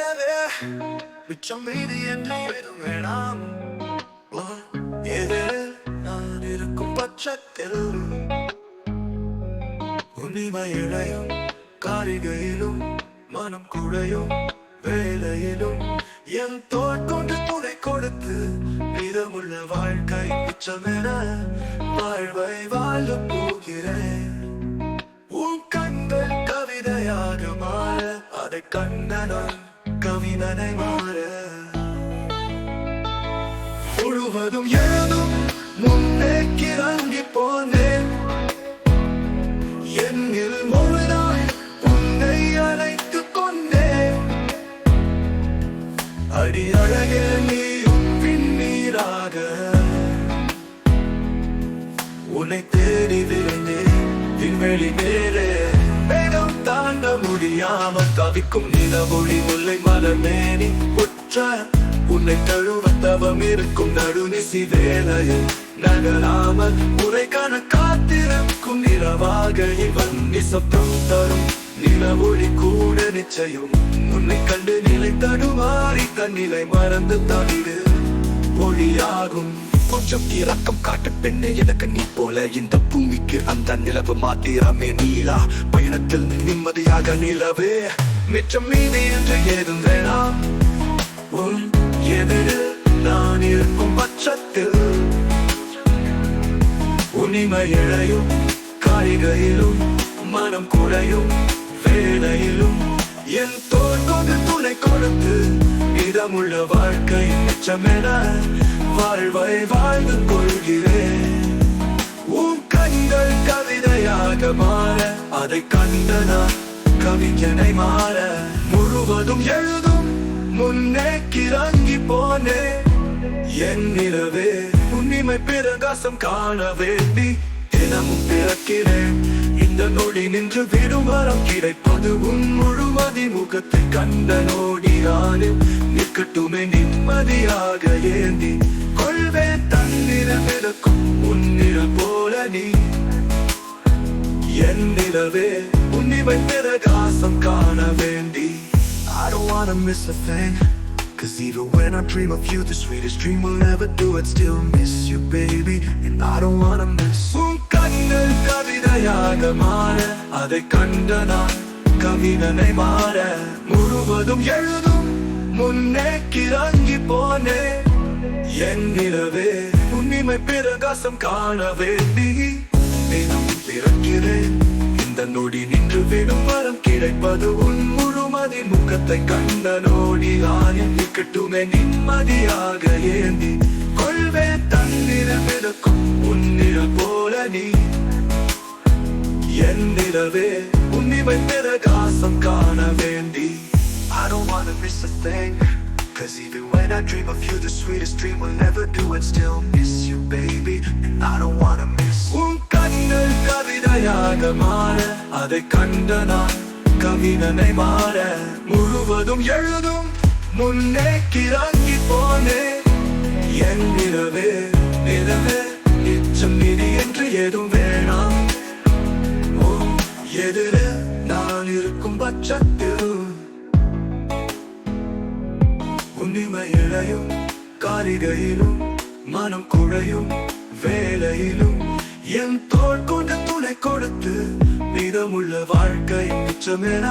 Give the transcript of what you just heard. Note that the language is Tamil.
நிலவே மிச்சம் மீது என்று எதுவும் வேணாம் வா, எதிரில் நான் இருக்கும் பட்சத்தில் உன்னிமை இழையும் காரிகையிலும் மனம் குழையும் வேலையிலும் என் தோல் கொண்டு துணை கொடுத்து மீதமுள்ள வாழ்க்கை மிச்சமென வாழ்வை வாழ போகிறேன் உன் கண்கள் கவிதையாக மாற அதை கண்ட நான் கவிஞனை முழுவதும் ஏதும் முன்னே கிறங்கி போனேன். என்னில் முழுதாய் உன்னை அழைத்து கொண்டேன். அடி அழகே நீயும் பின்னீராக. உன்னை தேடி விழுந்தேன். விண்வெளி மேலே முடியாமல் தவிக்கும் நிலவொளி முல்லை மலர் மேனி உற்ற உன்னை தழுவ தவம் இருக்கும் நடுநிசி வேலையில் நகராமல் உரைக்கான காத்திருக்கும் நிலவாக இவன் நிசப்தம் தரும் நிலவொளி கூட நிச்சயம். உன்னை கண்டு நிலை தடுமாறி தன்னிலை மறந்து தவிடு ஒளியாகும். கொஞ்சம் இரக்கம் காட்டு பெண்ணு எனக்கு நீ போல. இந்த பூமிக்கு அந்த நிலவு மாத்திரமே நீலா. பயணத்தில் நிம்மதியாக நிலவே. மிச்சம் மீது என்று ஏதும் வேணாம். உன் எதிரில் நான் இருக்கும் பட்சத்தில் உனிமை இழையும் காய்கையிலும் மனம் குறையும் வேலையிலும். என் தோல் கொண்டு துணை கொடுத்து இதமுள்ள வாழ்க்கை மிச்சமென வாழ்வை வாழ்ந்து கொள்கிறேன் உன் கண்கள் கவிதையாக மாற அதை கண்டனா கவிஞனை மாற முழுவதும் எழுதும் முன்னே கிறங்கி போனே என் நிலவே உன்னிமை பிரகாசம் காண வேண்டி தினமும் பிறக்கிறேன் இந்த நொடி நின்று விடும் வரம் கிடைப்பது உன் முழுமதி முகத்தை கண்ட நோடியானே நிற்கட்டுமே நிம்மதியாக ஏந்தி கொள்வேன் தன்னிடம் இருக்கும் உன்னிடம் போல நீ என் நிலவே உன்னிமை பிரகாசம் காண வேண்டி I don't wanna miss a thing Cause even when I dream of you The sweetest dream will never do it Still miss you baby And I don't wanna miss உன் கண்கள் கவிதையாக மாற அதை கண்ட நான் கவிதனை மாற. முழுவதும் எழுதும் முன்னே கிறங்கி போனே. என் நிலவே உன்னிமை பிரகாசம் காண வேண்டி. தினம் பிறக்கிறேன் இந்த நொடி நின்று விடும் வரம் கிடைப்பது உன் முழுமதி முகத்தை கண்ட நோடி ஆயம் நிற்கட்டுமே நிம்மதியாக ஏந்தி. கொள்வே தன்னிற பிறக்கும் உன்னிற போல நீ. என் நிலவே உன்னிமை பிரகாசம் காண வேண்டி I don't wanna miss a thing Cause even when I dream of you The sweetest dream will never do it Still miss you baby And I don't wanna miss உன் கண்கள் கவிதையாக மாற அதை கண்ட நான் கவிஞனை மாற முழுவதும் எழுதும் முன்னே கிறங்கி போனேன் என் நிலவே நிலவே நிச்சம் நிதி என்று ஏதும் வேணாம் ஓ எதிர நான் இருக்கும் பட்சத்தில் உன்னிமை இழையும் காரிகையிலும் மனம் குழையும் வேலையிலும் என் தோல் கொண்டு துணை கொடுத்து மீதமுள்ள வாழ்க்கை மிச்சமென